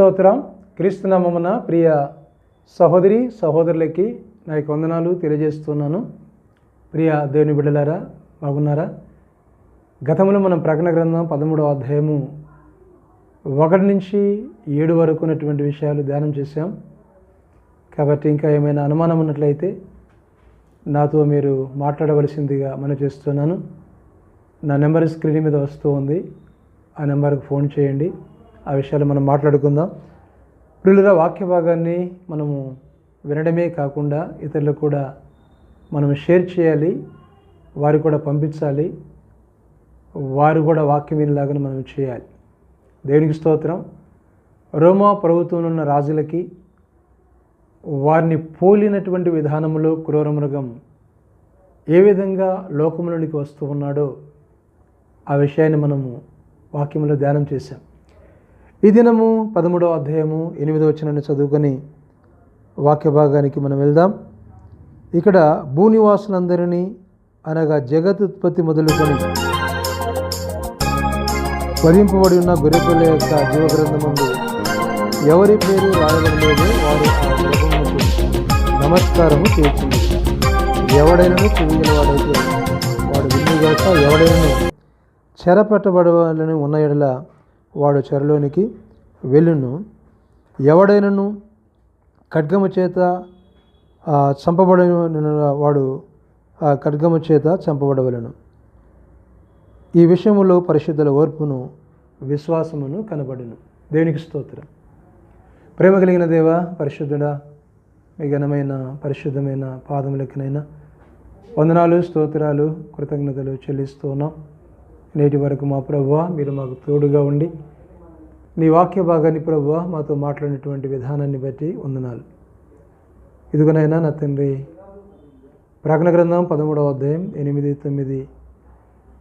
స్తోత్రం. క్రీస్తునామమున ప్రియ సహోదరి సహోదరులకి నా యొక్క వందనాలు తెలియజేస్తున్నాను. ప్రియ దేవుని బిడ్డలారా బాగున్నారా? గతంలో మనం ప్రకటన గ్రంథం పదమూడవ అధ్యాయము ఒకటి నుంచి ఏడు వరకు ఉన్నటువంటి విషయాలు ధ్యానం చేశాం. కాబట్టి ఇంకా ఏమైనా అనుమానం ఉన్నట్లయితే నాతో మీరు మాట్లాడవలసిందిగా మనం చేస్తున్నాను. నా నెంబర్ స్క్రీన్ మీద వస్తూ ఉంది. ఆ నెంబర్కి ఫోన్ చేయండి. ఆ విషయాలు మనం మాట్లాడుకుందాం. ప్రియుల వాక్య భాగాన్ని మనము వినడమే కాకుండా ఇతరులకు కూడా మనం షేర్ చేయాలి వారు కూడా పంపించాలి వారు కూడా వాక్యం వినేలాగా మనం చేయాలి. దేవునికి స్తోత్రం. రోమా ప్రభుత్వంలో ఉన్న రాజులకి వారిని పోలినటువంటి విధానంలో క్రూర మృగం ఏ విధంగా లోకంలోనికి వస్తూ ఉన్నాడో ఆ విషయాన్ని మనము వాక్యంలో ధ్యానం చేశాం. ఈ దినము పదమూడవ అధ్యాయము ఎనిమిదవ వచనాన్ని చదువుకొని వాక్య భాగానికి మనం వెళ్దాం. ఇక్కడ భూనివాసులందరినీ అనగా జగత్ ఉత్పత్తి మొదలుకొని వధింపబడి ఉన్న గొర్రెపిల్ల యొక్క జీవగ్రంథమందు ఎవరి పేరు రాయబడలేదో వారు ఆ గ్రంథమునకు నమస్కారము చేసింది ఎవడైనను చెవిగలవాడైతే వాడు విన్నుగాక ఎవడైనా చెరపెట్టబడవాలని ఉన్న ఎడల వాడు చెరలోనికి వెళ్ళును. ఎవడైనను ఖడ్గము చేత ఆ, చంపబడిన వాడు ఖడ్గము చేత చంపబడవలను. ఈ విషయంలో పరిశుద్ధుల ఓర్పును విశ్వాసమును కనబడును. దేవునికి స్తోత్రం. ప్రేమ కలిగిన దేవ పరిశుద్ధుడా మీ ఘనమైన పరిశుద్ధమైన పాదములకినైనా వందనాలు స్తోత్రాలు కృతజ్ఞతలు చెల్లిస్తున్నాం నేటి వరకు మా ప్రభు మీరు మాకు తోడుగా ఉండి నీ వాక్య భాగాన్ని ప్రభువ మాతో మాట్లాడినటువంటి విధానాన్ని బట్టి వందనాలు. ఇదిగోనైనా నా తండ్రి ప్రకటన గ్రంథం పదమూడవ అధ్యాయం ఎనిమిది తొమ్మిది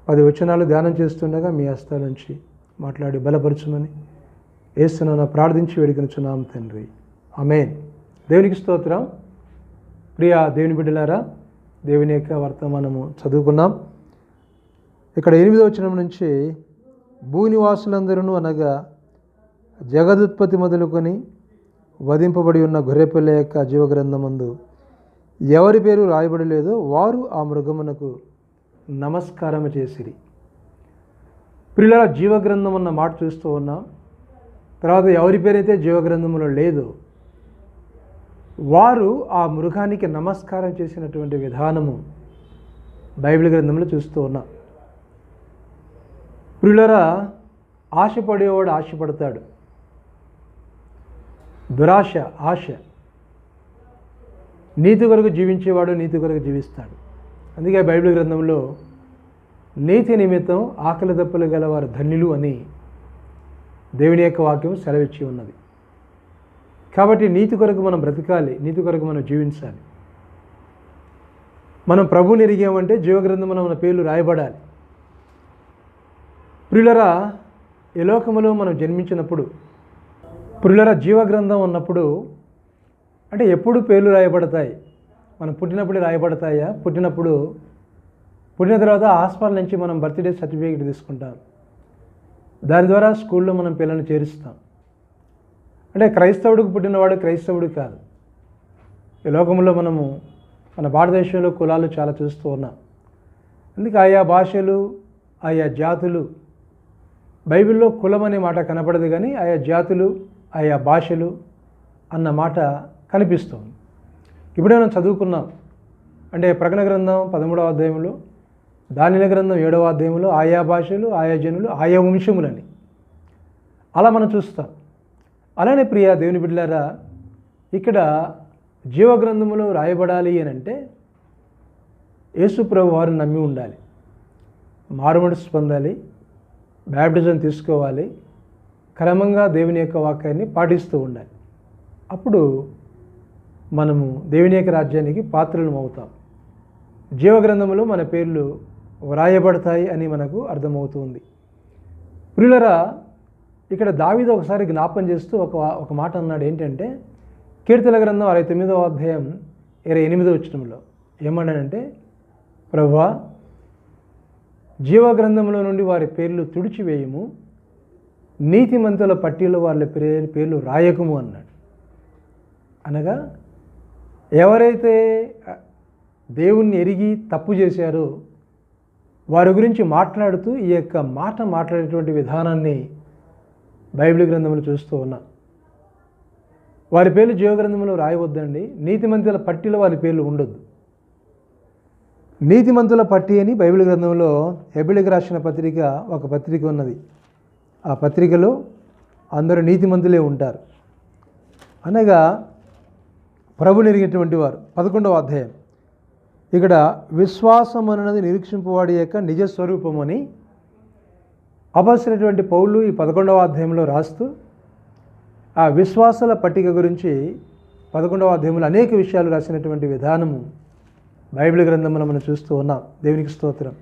పది వచనాలు ధ్యానం చేస్తుండగా మీ హస్తాల నుంచి మాట్లాడి బలపరచమని వేస్తున్నాను ప్రార్థించి వేడుకనుచున్నాం తండ్రి. అమేన్ దేవునికి స్తోత్రం. ప్రియ దేవుని బిడ్డలారా దేవుని యొక్క వర్తమానము చదువుకున్నాం. ఇక్కడ ఎనిమిదో వచనం నుంచి భూనివాసులందరూ అనగా జగదుత్పత్తి మొదలుకొని వధింపబడి ఉన్న గొర్రెపిల్ల యొక్క జీవగ్రంథమందు ఎవరి పేరు రాయబడి లేదో వారు ఆ మృగమునకు నమస్కారం చేసిరి. పిల్లల జీవగ్రంథం అన్న మాట చూస్తూ ఉన్నాం తర్వాత ఎవరి పేరైతే జీవగ్రంథంలో లేదో వారు ఆ మృగానికి నమస్కారం చేసినటువంటి విధానము బైబిల్ గ్రంథంలో చూస్తూ ఉన్నాం. ప్రియులరా ఆశపడేవాడు ఆశపడతాడు. దురాశ ఆశ. నీతి కొరకు జీవించేవాడు నీతి కొరకు జీవిస్తాడు. అందుకే బైబిల్ గ్రంథంలో నీతి నిమిత్తం ఆకలి దప్పులు గలవారు ధన్యులు అని దేవుని యొక్క వాక్యం సెలవిచ్చి ఉన్నది. కాబట్టి నీతి కొరకు మనం బ్రతకాలి నీతి కొరకు మనం జీవించాలి. మనం ప్రభుని ఎరిగామంటే జీవగ్రంథంలో మన పేర్లు రాయబడాలి. ప్రియులరా ఈ మనం జన్మించినప్పుడు పురులర జీవగ్రంథం ఉన్నప్పుడు అంటే ఎప్పుడు పేర్లు రాయబడతాయి? మనం పుట్టినప్పుడే రాయబడతాయా? పుట్టినప్పుడు పుట్టిన తర్వాత హాస్పిటల్ నుంచి మనం బర్త్డే సర్టిఫికేట్ తీసుకుంటాం. దాని ద్వారా స్కూల్లో మనం పిల్లల్ని చేరుస్తాం. అంటే క్రైస్తవుడికి పుట్టినవాడు క్రైస్తవుడు కాదు. ఈ లోకంలో మనము మన భారతదేశంలో కులాలు చాలా చూస్తూ ఉన్నాం. అందుకే ఆయా భాషలు ఆయా జాతులు? బైబిల్లో కులం అనే మాట కనపడదు కానీ ఆయా జాతులు ఆయా భాషలు అన్న మాట కనిపిస్తుంది. ఇప్పుడే మనం చదువుకున్నాం. అంటే ప్రకటన గ్రంథం పదమూడవ అధ్యాయంలో దానిల గ్రంథం ఏడవ అధ్యాయంలో ఆయా భాషలు ఆయా జనులు ఆయా వంశములని. అలా మనం చూస్తాం. అలానే ప్రియ దేవుని బిడ్డలారా ఇక్కడ జీవగ్రంథంలో రాయబడాలి అని అంటే యేసుప్రభు వారిని వారు నమ్మి ఉండాలి. మారుమనసు పొందాలి బ్యాప్టిజం తీసుకోవాలి క్రమంగా దేవుని యొక్క వాక్యాన్ని పాటిస్తూ ఉండాలి. అప్పుడు మనము దేవుని యొక్క రాజ్యానికి పాత్రలం అవుతాం జీవగ్రంథంలో మన పేర్లు వ్రాయబడతాయి అని మనకు అర్థమవుతుంది. ప్రియులరా ఇక్కడ దావిద ఒకసారి జ్ఞాపం చేస్తూ ఒక ఒక మాట అన్నాడు ఏంటంటే కీర్తన గ్రంథం అరవై తొమ్మిదవ అధ్యాయం ఇరవై ఎనిమిదో వచ్చినంలో ఏమన్నాడంటే ప్రభా జీవగ్రంథంలో నుండి వారి పేర్లు తుడిచివేయము నీతిమంతుల పట్టీలో వాళ్ళ పేరు పేర్లు రాయకము అన్నాడు. అనగా ఎవరైతే దేవుణ్ణి ఎరిగి తప్పు చేశారో వారి గురించి మాట్లాడుతూ ఈ యొక్క మాట మాట్లాడేటువంటి విధానాన్ని బైబిల్ గ్రంథంలో చూస్తూ ఉన్నాం. వారి పేర్లు జీవగ్రంథంలో రాయవద్దండి. నీతిమంతుల పట్టిలో వారి పేర్లు ఉండొద్దు. నీతిమంతుల పట్టి అని బైబిల్ గ్రంథంలో హెబిలికి రాసిన పత్రిక ఒక పత్రిక ఉన్నది. ఆ పత్రికలో అందరూ నీతిమంతులే ఉంటారు. అనగా ప్రభు నెరిగినటువంటి వారు పదకొండవ అధ్యాయం. ఇక్కడ విశ్వాసం అన్నది నిరీక్షింపవాడి యొక్క నిజ స్వరూపమని అపసినటువంటి పౌలు ఈ పదకొండవ అధ్యాయంలో రాస్తూ ఆ విశ్వాసాల పట్టిక గురించి పదకొండవ అధ్యాయంలో అనేక విషయాలు రాసినటువంటి విధానము బైబిల్ గ్రంథంలో మనం చూస్తూ ఉన్నాం. దేవునికి స్తోత్రం.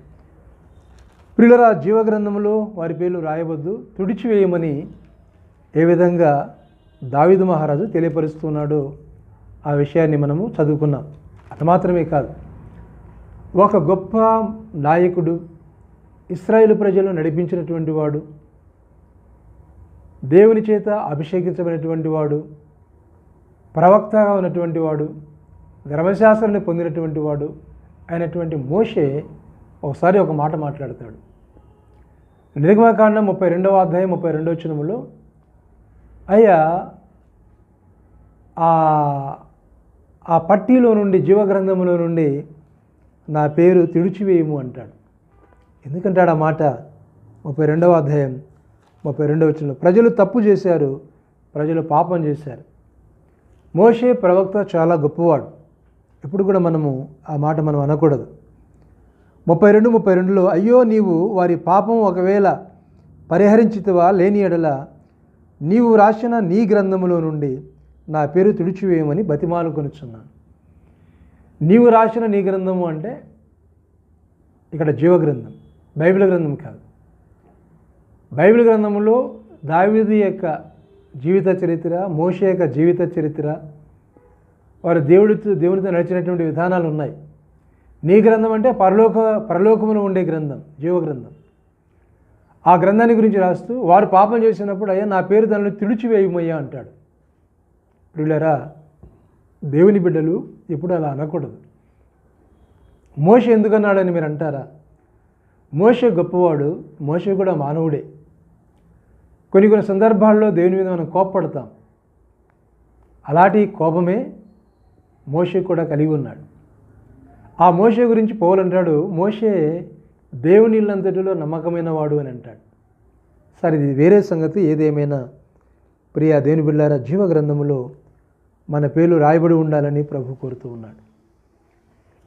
ప్రియులరా జీవగ్రంథంలో వారి పేర్లు రాయవద్దు తుడిచివేయమని ఏ విధంగా దావిదు మహారాజు తెలియపరుస్తున్నాడో ఆ విషయాన్ని మనము చదువుకున్నాం. అది మాత్రమే కాదు. ఒక గొప్ప నాయకుడు ఇస్రాయేల్ ప్రజలు నడిపించినటువంటి వాడు దేవుని చేత అభిషేకించబడినటువంటి వాడు ప్రవక్తగా ఉన్నటువంటి వాడు ధర్మశాస్త్రాన్ని పొందినటువంటి వాడు అయినటువంటి మోషే ఒకసారి ఒక మాట మాట్లాడతాడు. నిర్గమకాండం ముప్పై రెండవ అధ్యాయం ముప్పై రెండవ చినములో అయ్యా ఆ ఆ పట్టీలో నుండి జీవగ్రంథంలో నుండి నా పేరు తిడిచివేయము అంటాడు. ఎందుకంటాడు ఆ మాట? ముప్పై రెండవ అధ్యాయం ముప్పై రెండవ వచనంలో ప్రజలు తప్పు చేశారు ప్రజలు పాపం చేశారు. మోషే ప్రవక్త చాలా గొప్పవాడు. ఎప్పుడు కూడా మనము ఆ మాట మనం అనకూడదు. ముప్పై రెండు ముప్పై రెండులో అయ్యో నీవు వారి పాపం ఒకవేళ పరిహరించితివా లేని ఎడల నీవు రాసిన నీ గ్రంథములో నుండి నా పేరు తుడిచివేయమని బతిమాలు కొనుచున్నాను. నీవు రాసిన నీ గ్రంథము అంటే ఇక్కడ జీవ గ్రంథం బైబిల్ గ్రంథం కాదు. బైబిల్ గ్రంథంలో దావిది యొక్క జీవిత చరిత్ర మోష యొక్క జీవిత చరిత్ర వారు దేవుడితో దేవునితో నడిచినటువంటి విధానాలు ఉన్నాయి. నీ గ్రంథం అంటే పరలోక పరలోకమును ఉండే గ్రంథం జీవ గ్రంథం ఆ గ్రంథాన్ని గురించి రాస్తూ వారు పాపం చేసినప్పుడు అయ్యా నా పేరు దానిలో తిడిచివేయమయ్యా అంటాడు. ప్రియులరా దేవుని బిడ్డలు ఎప్పుడు అలా అనకూడదు. మోష ఎందుకన్నాడని మీరు అంటారా? మోష గొప్పవాడు మోష కూడా మానవుడే. కొన్ని కొన్ని సందర్భాల్లో దేవుని మీద మనం కోప్పడతాం. అలాంటి కోపమే మోష కూడా కలిగి ఉన్నాడు. ఆ మోషే గురించి పౌలు అంటాడు మోషే దేవునిళ్ళంతటిలో నమ్మకమైన వాడు అని అంటాడు. సరే ఇది వేరే సంగతి ఏదేమైనా. ప్రియ దేవుని బిళ్ళార జీవ గ్రంథములో మన పేర్లు రాయబడి ఉండాలని ప్రభు కోరుతూ ఉన్నాడు.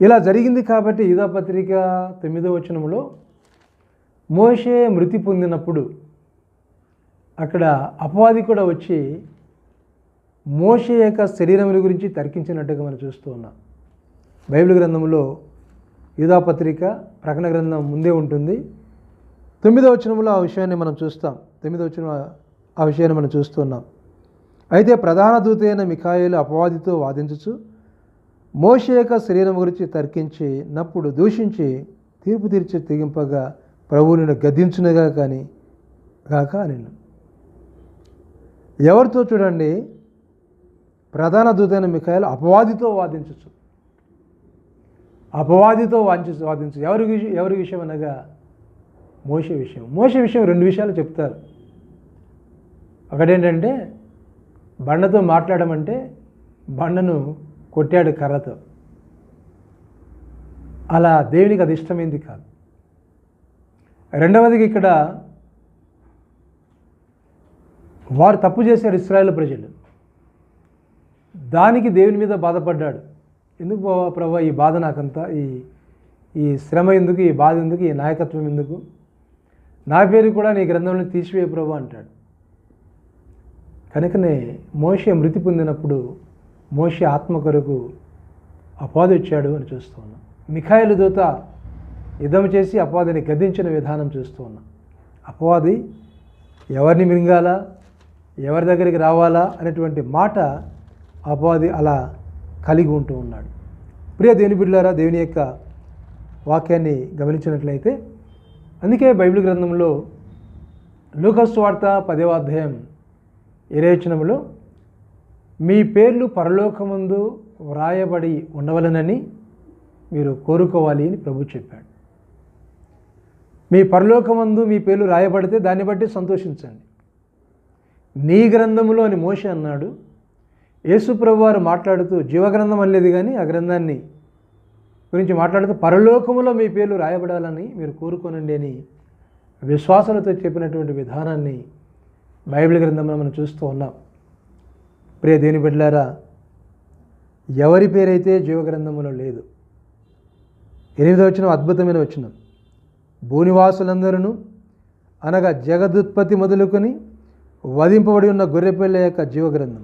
ఇలా జరిగింది కాబట్టి యుధపత్రిక పత్రిక తొమ్మిదో వచనంలో మోషే మృతి పొందినప్పుడు అక్కడ అపవాది కూడా వచ్చి మోషే యొక్క శరీరం గురించి తర్కించినట్టుగా మనం చూస్తూ ఉన్నాం. బైబిల్ గ్రంథంలో యూధాపత్రిక ప్రకటన గ్రంథం ముందే ఉంటుంది. తొమ్మిదో వచనంలో ఆ విషయాన్ని మనం చూస్తాం. తొమ్మిదో వచనం ఆ విషయాన్ని మనం చూస్తున్నాం. అయితే ప్రధాన దూత అయిన మిఖాయిలు అపవాదితో వాదించుచు మోషే యొక్క శరీరం గురించి తర్కించి నప్పుడు దూషించి తీర్పు తీర్చి తెగింపగా ప్రభువు నిన్ను గద్దించునగా కానీ గాక నిన్ను ఎవరితో చూడండి? ప్రధాన దూతైన మిఖాయిలు అపవాదితో వాదించచ్చు అపవాదితో వాంచు వాదించు. ఎవరి విషయం ఎవరి విషయం అనగా మోస విషయం. మోస విషయం రెండు విషయాలు చెప్తారు. ఒకటేంటంటే బండతో మాట్లాడమంటే బండను కొట్టాడు కర్రతో. అలా దేవునికి అది ఇష్టమైంది కాదు. రెండవదికి ఇక్కడ వారు తప్పు చేశారు ఇస్రాయేల్ ప్రజలు. దానికి దేవుని మీద బాధపడ్డాడు. ఎందుకు బావా ప్రభా ఈ బాధ నాకంతా? ఈ ఈ శ్రమ ఎందుకు? ఈ బాధ ఎందుకు? ఈ నాయకత్వం ఎందుకు? నా పేరు కూడా నీ గ్రంథంలో తీసివే ప్రభా అంటాడు. కనుకనే మోషే మృతి పొందినప్పుడు మోషే ఆత్మ కొరకు అపాదొచ్చాడు అని చూస్తూ ఉన్నాం. మిఖాయిలు దూత యుద్ధం చేసి అపవాదిని గద్దించిన విధానం చూస్తూ ఉన్నాం. అపవాది ఎవరిని మింగాలా? ఎవరి దగ్గరికి రావాలా? అనేటువంటి మాట అపవాది అలా కలిగి ఉంటూ ఉన్నాడు. ప్రియ దేవుని బిడ్డలారా దేవుని యొక్క వాక్యాన్ని గమనించినట్లయితే అందుకే బైబిల్ గ్రంథంలో లూకస్ వార్త పదవ అధ్యాయం ఇరవచనంలో మీ పేర్లు పరలోకముందు వ్రాయబడి ఉండవలనని మీరు కోరుకోవాలి అని ప్రభు చెప్పాడు. మీ పరలోకమందు మీ పేర్లు రాయబడితే దాన్ని బట్టి సంతోషించండి. నీ గ్రంథములో అని మోష అన్నాడు యేసుప్రభు వారు మాట్లాడుతూ జీవగ్రంథం అనలేదు కానీ ఆ గ్రంథాన్ని గురించి మాట్లాడుతూ పరలోకములో మీ పేర్లు రాయబడాలని మీరు కోరుకోనండి అని విశ్వాసాలతో చెప్పినటువంటి విధానాన్ని బైబిల్ గ్రంథంలో మనం చూస్తూ ఉన్నాం. ప్రియ దేని బిడ్డలారా ఎవరి పేరైతే జీవగ్రంథంలో లేదు ఎనిమిదో వచ్చిన అద్భుతమైన వచ్చిన భూనివాసులందరూ అనగా జగదుత్పత్తి మొదలుకొని వధింపబడి ఉన్న గొర్రెపిల్ల యొక్క జీవగ్రంథం.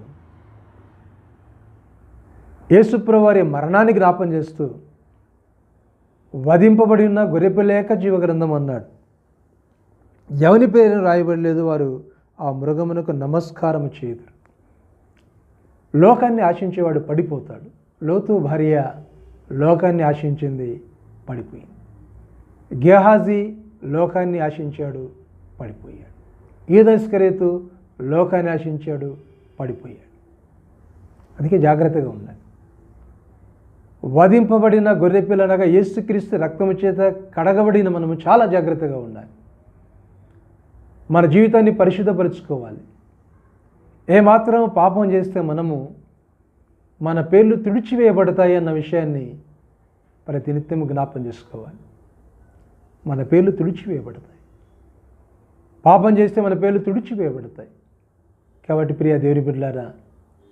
యేసుప్రవారి మరణాన్ని జ్ఞాపం చేస్తూ వధింపబడి ఉన్న గొరెపలేక జీవగ్రంథం అన్నాడు. ఎవని పేరు రాయబడలేదు వారు ఆ మృగమునకు నమస్కారం చేయదు లోకాన్ని ఆశించేవాడు పడిపోతాడు. లోతు భార్య లోకాన్ని ఆశించింది పడిపోయింది. గేహాజీ లోకాన్ని ఆశించాడు పడిపోయాడు. ఈదస్కరేతు లోకాన్ని ఆశించాడు పడిపోయాడు. అందుకే జాగ్రత్తగా ఉండాలి. వధింపబడిన గొర్రెపిల్లనగా యేసుక్రీస్తు రక్తము చేత కడగబడిన మనము చాలా జాగ్రత్తగా ఉండాలి. మన జీవితాన్ని పరిశుద్ధపరుచుకోవాలి. ఏమాత్రం పాపం చేస్తే మనము మన పేర్లు తుడిచివేయబడతాయి అన్న విషయాన్ని ప్రతి నిత్యం జ్ఞాపం చేసుకోవాలి. మన పేర్లు తుడిచివేయబడతాయి. పాపం చేస్తే మన పేర్లు తుడిచివేయబడతాయి. కాబట్టి ప్రియ దేవుని బిడ్డలారా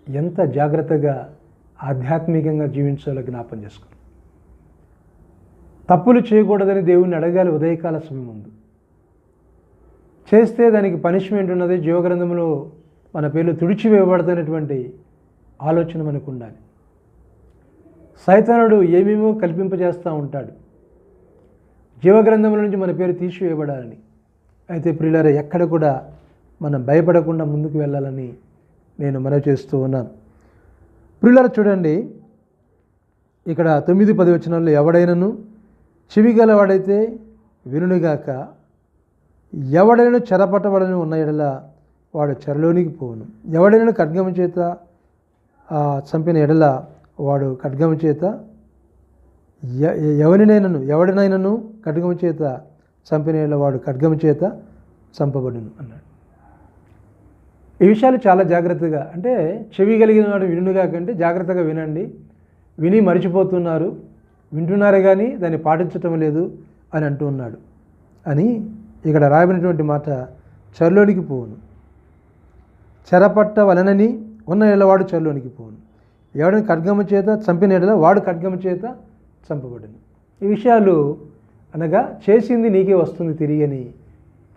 ఎంత జాగ్రత్తగా ఆధ్యాత్మికంగా జీవించాలో జ్ఞాపం చేసుకోండి తప్పులు చేయకూడదని దేవుణ్ణి అడగాలి ఉదయకాల సమయం ముందు. చేస్తే దానికి పనిష్మెంట్ ఉన్నది జీవగ్రంథంలో మన పేర్లు తుడిచివేయబడుతున్నటువంటి ఆలోచన మనకు ఉండాలి సైతానుడు ఏమేమో కల్పింపజేస్తూ ఉంటాడు. జీవగ్రంథముల నుంచి మన పేరు తీసివేయబడాలని. అయితే ప్రియులారా ఎక్కడ కూడా మనం భయపడకుండా ముందుకు వెళ్ళాలని నేను మనవి చేస్తూ ఉన్నాను. ప్రియులారా చూడండి ఇక్కడ తొమ్మిది పది వచనాల్లో ఎవడైనను చెవి గలవాడైతే వినునిగాక ఎవడైనా చెరపట్టబడని ఉన్న ఎడల వాడు చెరలోనికి పోవును. ఎవడైనా ఖడ్గము చేత చంపిన ఎడల వాడు ఖడ్గము చేత ఎ- ఎవరినైనను ఎవడినైనను ఖడ్గము చేత చంపిన ఎడల వాడు ఖడ్గము చేత చంపబడును అన్నాడు. ఈ విషయాలు చాలా జాగ్రత్తగా అంటే చెవి కలిగిన వాడు వినుగా కంటే జాగ్రత్తగా వినండి. విని మర్చిపోతున్నారు. వింటున్నారు కానీ దాన్ని పాటించటం లేదు అని అంటూ ఉన్నాడు. అని ఇక్కడ రాయబడినటువంటి మాట చర్లోనికి పోవును. చెరపట్ట వలనని ఉన్న నెలవాడు చర్లోనికి పోవును. ఎవడని ఖడ్గమ చేత చంపిన ఎడల వాడు ఖడ్గమ చేత చంపబడిను. ఈ విషయాలు అనగా చేసింది నీకే వస్తుంది తిరిగని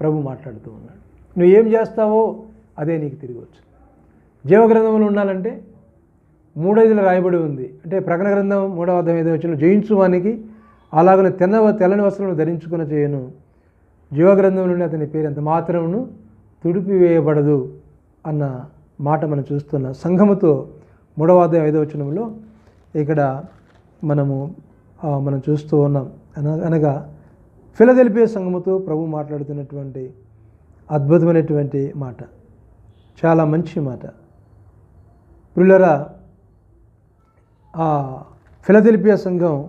ప్రభు మాట్లాడుతూ ఉన్నాడు. నువ్వు ఏం చేస్తావో అదే నీకు తిరిగి వచ్చు జీవగ్రంథంలో ఉండాలంటే మూడైదులు రాయబడి ఉంది. అంటే ప్రకటన గ్రంథం మూడవ అర్థం ఏదో వచ్చిన జయించువానికి అలాగనే తెల్ల తెల్లని వస్త్రములు ధరించుకుని చేయను. జీవగ్రంథం నుండి అతని పేరు ఎంత మాత్రమును తుడిపివేయబడదు అన్న మాట మనం చూస్తున్న సంఘముతో మూడవ అధ్యాయం ఐదవ వచనంలో ఇక్కడ మనము మనం చూస్తూ ఉన్నాం. అనగా ఫిలదెల్పియ సంఘముతో ప్రభు మాట్లాడుతున్నటువంటి అద్భుతమైనటువంటి మాట. చాలా మంచి మాట. ప్రియులరా ఆ ఫిలదెలిపియా సంఘం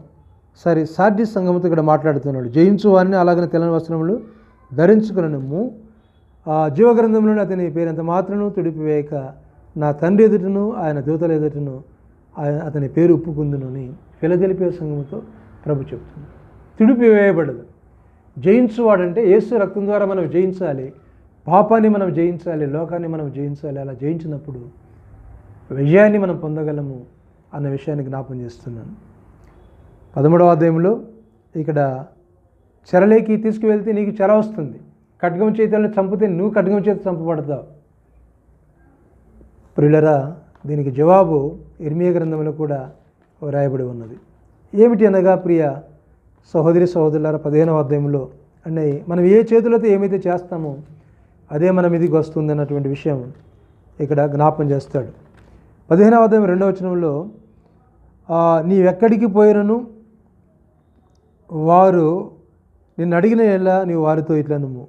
సారీ సార్డి సంఘంతో ఇక్కడ మాట్లాడుతున్నాడు జయించు వారిని అలాగనే తెల్లని వస్త్రములు ధరించుకునము ఆ జీవగ్రంథంలోని అతని పేరంత మాత్రము తుడిపివేయక నా తండ్రి ఎదుటను ఆయన దూతల ఎదుటను ఆయన అతని పేరు ఒప్పుకుందునని ఫిలదెలిపియా సంఘముతో ప్రభు చెప్తున్నాడు. తుడిపివేయబడదు. జయించువాడంటే యేసు రక్తం ద్వారా మనం జయించాలి. పాపాన్ని మనం జయించాలి లోకాన్ని మనం జయించాలి అలా జయించినప్పుడు విజయాన్ని మనం పొందగలము అన్న విషయాన్ని జ్ఞాపం చేస్తున్నాను. పదమూడవ అధ్యాయంలో ఇక్కడ చెరలేకి తీసుకువెళ్తే నీకు చెర వస్తుంది. ఖడ్గం చేతులను చంపితే నువ్వు ఖడ్గం చేతి చంపబడతావు. ప్రియులరా దీనికి జవాబు ఇర్మియ గ్రంథంలో కూడా రాయబడి ఉన్నది. ఏమిటి అనగా ప్రియ సహోదరి సహోదరులారా పదిహేనవ అధ్యాయంలో అంటే మనం ఏ చేతులతో ఏమైతే చేస్తామో అదే మన మీదికి వస్తుంది అన్నటువంటి విషయం ఇక్కడ జ్ఞాపం చేస్తాడు. పదిహేనవ అధ్యాయం రెండవ వచనంలో నీవెక్కడికి పోయినను? వారు నిన్ను అడిగిన ఎలా నీవు వారితో ఇట్లా నువ్వు.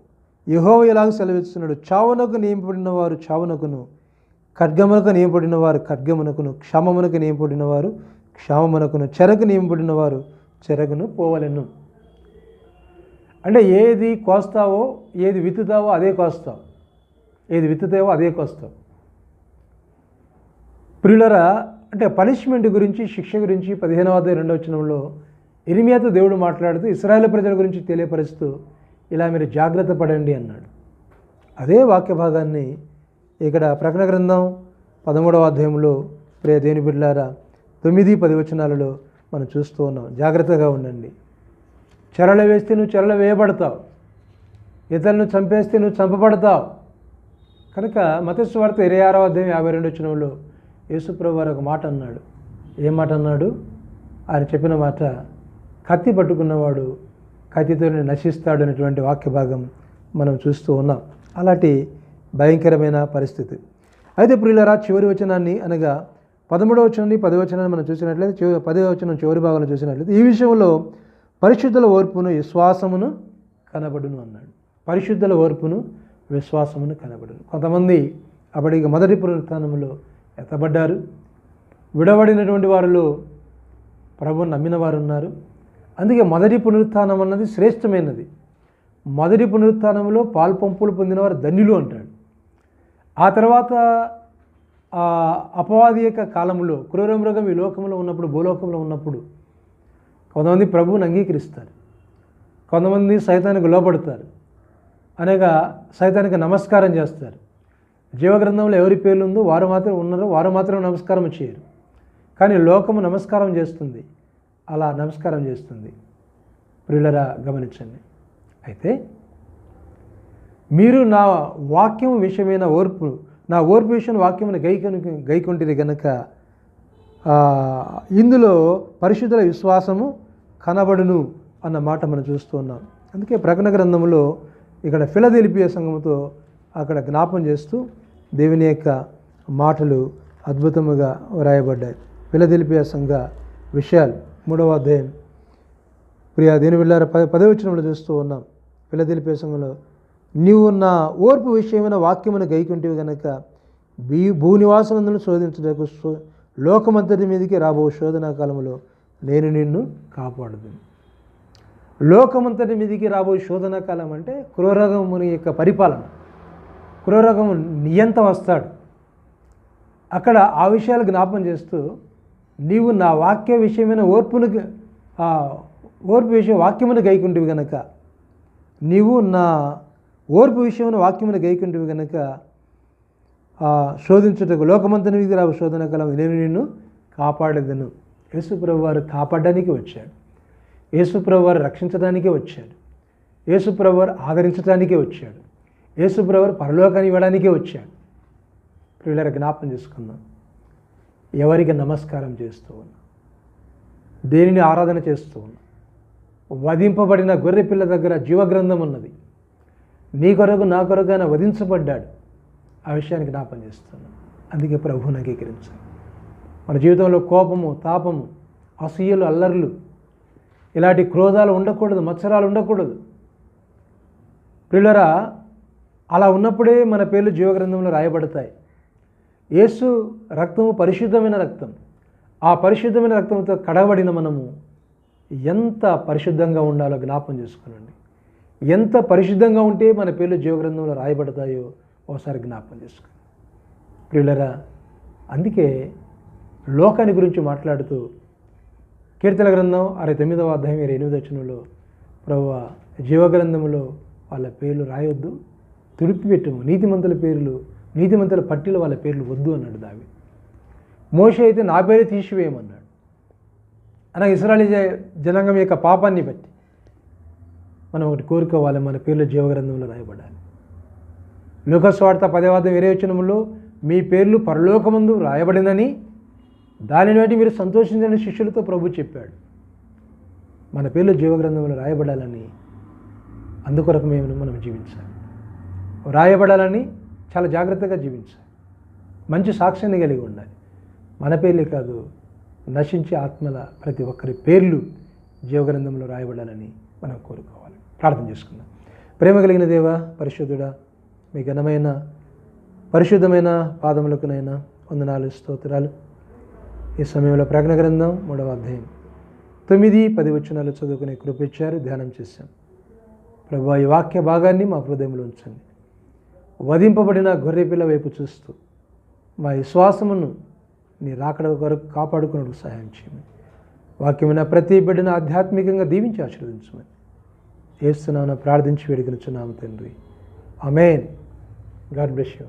యహోవ ఇలాగ సెలవిస్తున్నాడు చావునకు నియమపడిన వారు చావునకును ఖడ్గమునకు నియమపడిన వారు ఖడ్గమునకును క్షమమునకు నియమపడిన వారు క్షమమునకును చెరకు నియమపడిన వారు చెరకును పోవలెను. అంటే ఏది కోస్తావో ఏది విత్తుతావో అదే కోస్తావు ఏది విత్తుతావో అదే కోస్తావు ప్రియులరా అంటే పనిష్మెంట్ గురించి శిక్ష గురించి పదిహేనవ రెండవ వచనంలో ఇరిమియాతో దేవుడు మాట్లాడుతూ ఇస్రాయేల్ ప్రజల గురించి తెలియపరుస్తూ ఇలా మీరు జాగ్రత్త పడండి అన్నాడు. అదే వాక్య భాగాన్ని ఇక్కడ ప్రకటన గ్రంథం పదమూడవ అధ్యాయంలో ప్రియ దేని బిడ్లారా తొమ్మిది పది వచనాలలో మనం చూస్తూ ఉన్నాం. జాగ్రత్తగా ఉండండి. చెరలు వేస్తే నువ్వు చెరలు వేయబడతావు. ఇతరులను చంపేస్తే నువ్వు చంపబడతావు. కనుక మతస్వార్త ఇరవై ఆరో అధ్యాయం యాభై రెండు వచ్చినంలో యేసుప్రభు వారు ఒక మాట అన్నాడు. ఏం మాట అన్నాడు? ఆయన చెప్పిన మాట కత్తి పట్టుకున్నవాడు కత్తితో నశిస్తాడు అనేటువంటి వాక్య భాగం మనం చూస్తూ ఉన్నాం. అలాంటి భయంకరమైన పరిస్థితి. అయితే ప్రియులరా చివరి వచనాన్ని అనగా పదమూడవ వచనాన్ని పదవచనాన్ని మనం చూసినట్లయితే చివరి పదవ వచనం చివరి భాగంలో చూసినట్లయితే ఈ విషయంలో పరిశుద్ధుల ఓర్పును విశ్వాసమును కనబడును అన్నాడు. పరిశుద్ధుల ఓర్పును విశ్వాసమును కనబడును. కొంతమంది అప్పటికి మొదటి పునరుత్థానంలో ఎత్తబడ్డారు. విడబడినటువంటి వారిలో ప్రభు నమ్మిన వారు ఉన్నారు అందుకే మొదటి పునరుత్నం అన్నది శ్రేష్టమైనది. మొదటి పునరుత్నంలో పాల్పంపులు పొందినవారు ధన్యులు అంటాడు. ఆ తర్వాత ఆ అపవాది యొక్క కాలంలో క్రూరమృగం ఈ లోకంలో ఉన్నప్పుడు భూలోకంలో ఉన్నప్పుడు కొంతమంది ప్రభువుని అంగీకరిస్తారు. కొంతమంది సైతానికి లోపడతారు అనేక సైతానికి నమస్కారం చేస్తారు. జీవగ్రంథంలో ఎవరి పేర్లు ఉందో వారు మాత్రం ఉన్నారు వారు మాత్రం నమస్కారం చేయరు. కానీ లోకము నమస్కారం చేస్తుంది. అలా నమస్కారం చేస్తుంది. ప్రియులరా గమనించండి. అయితే మీరు నా వాక్యం విషయమైన ఓర్పు నా ఓర్పు విషయం వాక్యమైన గైకొని గైకొంటిది గనక ఇందులో పరిశుద్ధుల విశ్వాసము కనబడును అన్న మాట మనం చూస్తూ ఉన్నాం. అందుకే ప్రకటన గ్రంథంలో ఇక్కడ ఫిలదెలిపియ సంఘముతో అక్కడ జ్ఞాపం చేస్తూ దేవుని యొక్క మాటలు అద్భుతముగా వ్రాయబడ్డాయి. ఫిలదెలిపియ సంఘ విషయాలు మూడవ అధ్యాయం. ప్రియా దేని వెళ్ళారు పద పదవచనంలో చూస్తూ ఉన్నాం. ఫిలదెలిపియ సంఘంలో నీవు నా ఓర్పు విషయమైన వాక్యమును గైకుంటివి గనక భీ భూనివాసనందును శోధించడానికి లోకమంతటి మీదకి రాబో శోధనా కాలంలో నేను నిన్ను కాపాడుతుంది. లోకమంతటి మీదికి రాబోయే శోధన కాలం అంటే క్రూరగముని యొక్క పరిపాలన. క్రూరగము నియంత వస్తాడు. అక్కడ ఆ విషయాలు జ్ఞాపం చేస్తూ నీవు నా వాక్య విషయమైన ఓర్పును ఓర్పు విషయం వాక్యమును గైకుంటివి గనక నీవు నా ఓర్పు విషయమైన వాక్యమును గైకుంటివి గనక శోధించుటకు లోకమంతని మీద రావు శోధన కాలం నేను నిన్ను కాపాడేదను. యేసుప్రభు వారు కాపాడడానికి వచ్చాడు. యేసుప్రభు వారు రక్షించడానికే వచ్చాడు. యేసుప్రభు వారు ఆదరించడానికే వచ్చాడు. యేసుప్రభు వారు పరలోకాన్ని ఇవ్వడానికే వచ్చాడు. ప్రియులర జ్ఞాపం చేసుకుందాం. ఎవరికి నమస్కారం చేస్తూ ఉన్నా దేనిని ఆరాధన చేస్తూ ఉన్నా వధింపబడిన గొర్రె పిల్ల దగ్గర జీవగ్రంథం ఉన్నది. నీ కొరకు నా కొరకు ఆయన వధించబడ్డాడు. ఆ విషయానికి జ్ఞాపం చేస్తున్నాను అందుకే ప్రభువును అంగీకరించాను మన జీవితంలో కోపము తాపము అసూయలు అల్లర్లు. ఇలాంటి క్రోధాలు ఉండకూడదు మత్సరాలు ఉండకూడదు. పిల్లరా అలా ఉన్నప్పుడే మన పేర్లు జీవగ్రంథంలో రాయబడతాయి. యేసు రక్తము పరిశుద్ధమైన రక్తం. ఆ పరిశుద్ధమైన రక్తంతో కడగబడిన మనము ఎంత పరిశుద్ధంగా ఉండాలో జ్ఞాపం చేసుకోనండి. ఎంత పరిశుద్ధంగా ఉంటే మన పేర్లు జీవగ్రంథంలో రాయబడతాయో ఒకసారి జ్ఞాపం చేసుకోండి. ప్రియులరా అందుకే లోకాన్ని గురించి మాట్లాడుతూ కీర్తన గ్రంథం అరవై తొమ్మిదవ అధ్యాయం ఇరవై ఎనిమిది వచనంలో ప్రభు జీవగ్రంథంలో వాళ్ళ పేర్లు రాయొద్దు తుడిపిపెట్టము. నీతిమంతుల పేర్లు నీతిమంతుల పట్టిలో వాళ్ళ పేర్లు వద్దు అన్నాడు దావి మోషే అయితే నా పేరు తీసివేయమన్నాడు అనగా ఇస్రాయలీ జనాంగం యొక్క పాపాన్ని బట్టి మనం ఒకటి కోరుకోవాలి మన పేర్లు జీవగ్రంథంలో రాయబడాలి. లోకస్వార్థ పదవాదం విరేచనములో మీ పేర్లు పరలోకమందు రాయబడినని దానిని బట్టి మీరు సంతోషించని శిష్యులతో ప్రభు చెప్పాడు. మన పేర్లు జీవగ్రంథంలో రాయబడాలని అందుకొరకు మేము మనం జీవించాలి. రాయబడాలని చాలా జాగ్రత్తగా జీవించాలి. మంచి సాక్ష్యాన్ని కలిగి ఉండాలి. మన పేర్లే కాదు నశించే ఆత్మల ప్రతి ఒక్కరి పేర్లు జీవగ్రంథంలో రాయబడాలని మనం కోరుకోవాలి. ప్రార్థన చేసుకుందాం. ప్రేమ కలిగిన దేవ పరిశుద్ధుడా మీ ఘనమైన పరిశుద్ధమైన పాదములకునైనా వందనాలు స్తోత్రాలు. ఈ సమయంలో ప్రజ్ఞ గ్రంథం మూడవ అధ్యాయం. తొమ్మిది పది వచనాలు చదువుకునే కృపించారు ధ్యానం చేశాం. ప్రభు ఈ వాక్య భాగాన్ని మా హృదయంలో ఉంచండి. వధింపబడిన గొర్రెపిల్ల వైపు చూస్తూ మా విశ్వాసమును నీ రాకడ కొరకు కాపాడుకున్నట్టు సహాయం చేయమని. వాక్యమైన ప్రతి బిడ్డను ఆధ్యాత్మికంగా దీవించి ఆశీర్వదించమని. ఏస్తున్నామని ప్రార్థించి వేడుకొనిచున్నాము తండ్రి. Amen God bless you.